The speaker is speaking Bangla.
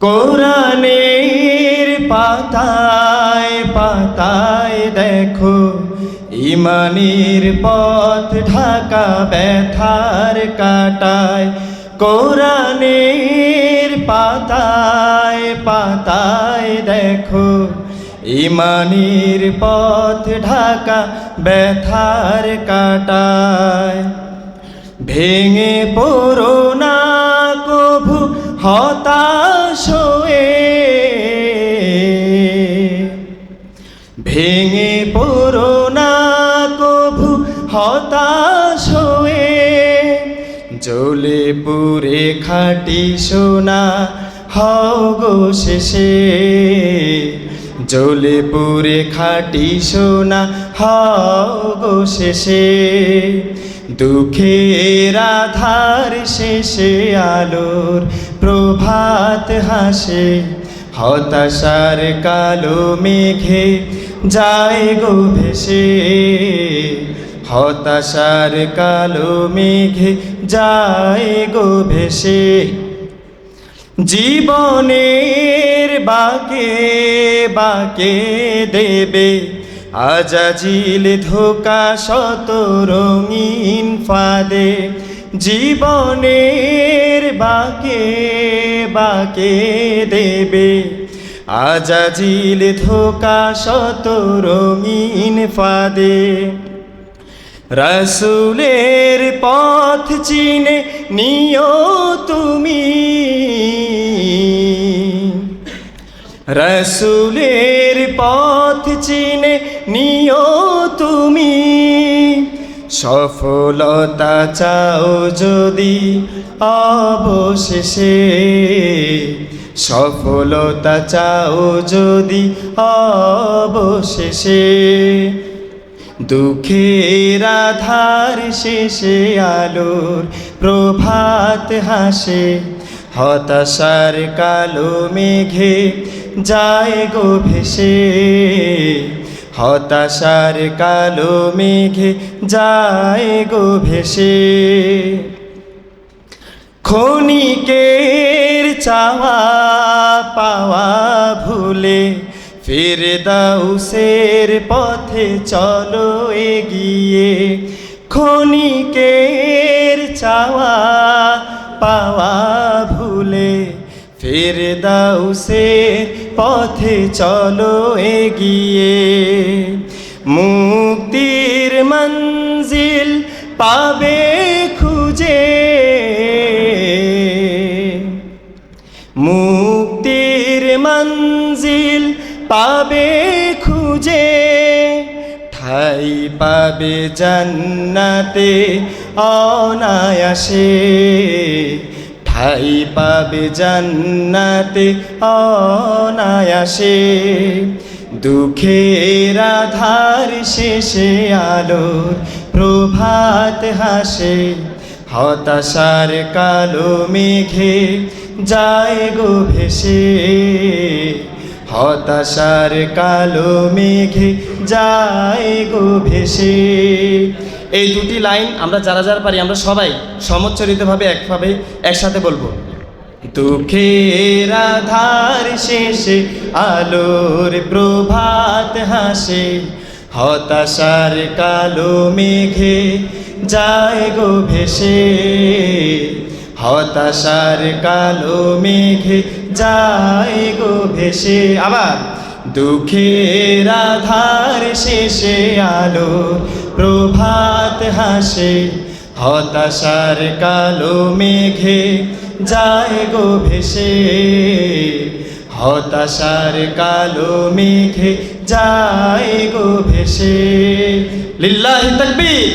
কোরআনের পাতায় পাতায় দেখো, ইমানের পথ ঢাকা ব্যথার কাটায়। কোরআনের পাতায় পাতায় দেখো, ইমানের পথ ঢাকা ব্যথার কাটায়। ভেঙে পড়ো না কভু হতাশ ভেঙে পড়ো না কভু, হতাশ হয়ে। জ্বলে পুরে খাটি সোনা, হও গো শেষে। জ্বলে পুরে খাটি সোনা, হও গো শেষে। দুঃখের আধার শেষে, আলোর প্রভাত হাসে। হতাশার কালো মেঘে যায় গো ভেসে। হতাশার কালো মেঘে যায় গো ভেসে। জীবনের বাকে বাকে দেবে আজাজিল ধোকা শত রঙিন ফাদে। জীবনের বাকে বাকে দেবে। আজাজিল ধোকা শত রঙিন ফাদে। রসুলের পথ চিনে নিও তুমি। রসুলের পথ চিনে নিও সফলতা চাও যদি অবশেষে। সফলতা চাও যদি অবশেষে। দুঃখের আধার শেষে আলোর প্রভাত হাসে। হতাশার কালো মেঘে যায় গো ভেসে। হতাশার কালো মেঘে যায় গো ভেসে। খনিকের চাওয়া পাওয়া ভুলে ফের দাউসের পথে চলো এগিয়ে। ক্ষণিকের ফির দাউসের পথে চলো এগিয়ে। মুক্তির মঞ্জিল পাবে খুঁজে। মুক্তির মঞ্জিল পাবে খুঁজে। ঠাই পাবে জান্নাতে অনায়াসে। ঠাই পাবে জান্নাতে অনায়াসে। দুঃখের আধার শেষে আলোর প্রভাত হাসে। হতাশার কালো মেঘে যায় গো ভেসে। হতাশার কালো মেঘে যায় গো ভেসে। এই দুটি লাইন আমরা যারা যারা পারি, আমরা সবাই সমচ্চরিতভাবে একভাবে একসাথে বলব। দুঃখের আধার শেষে, আলোর প্রভাত হাসে, হতাশার কালো মেঘে যায় গো ভেসে। হতাশার কালো মেঘে যায় গো ভেসে। আবার দুঃখের আধার শেষে আলো প্রভাত হাসে, হতাশার কালো মেঘে যায় গো ভেসে। হতাশার কালো মেঘে যায় গো ভেসে। লিল্লাহি তাকবীর।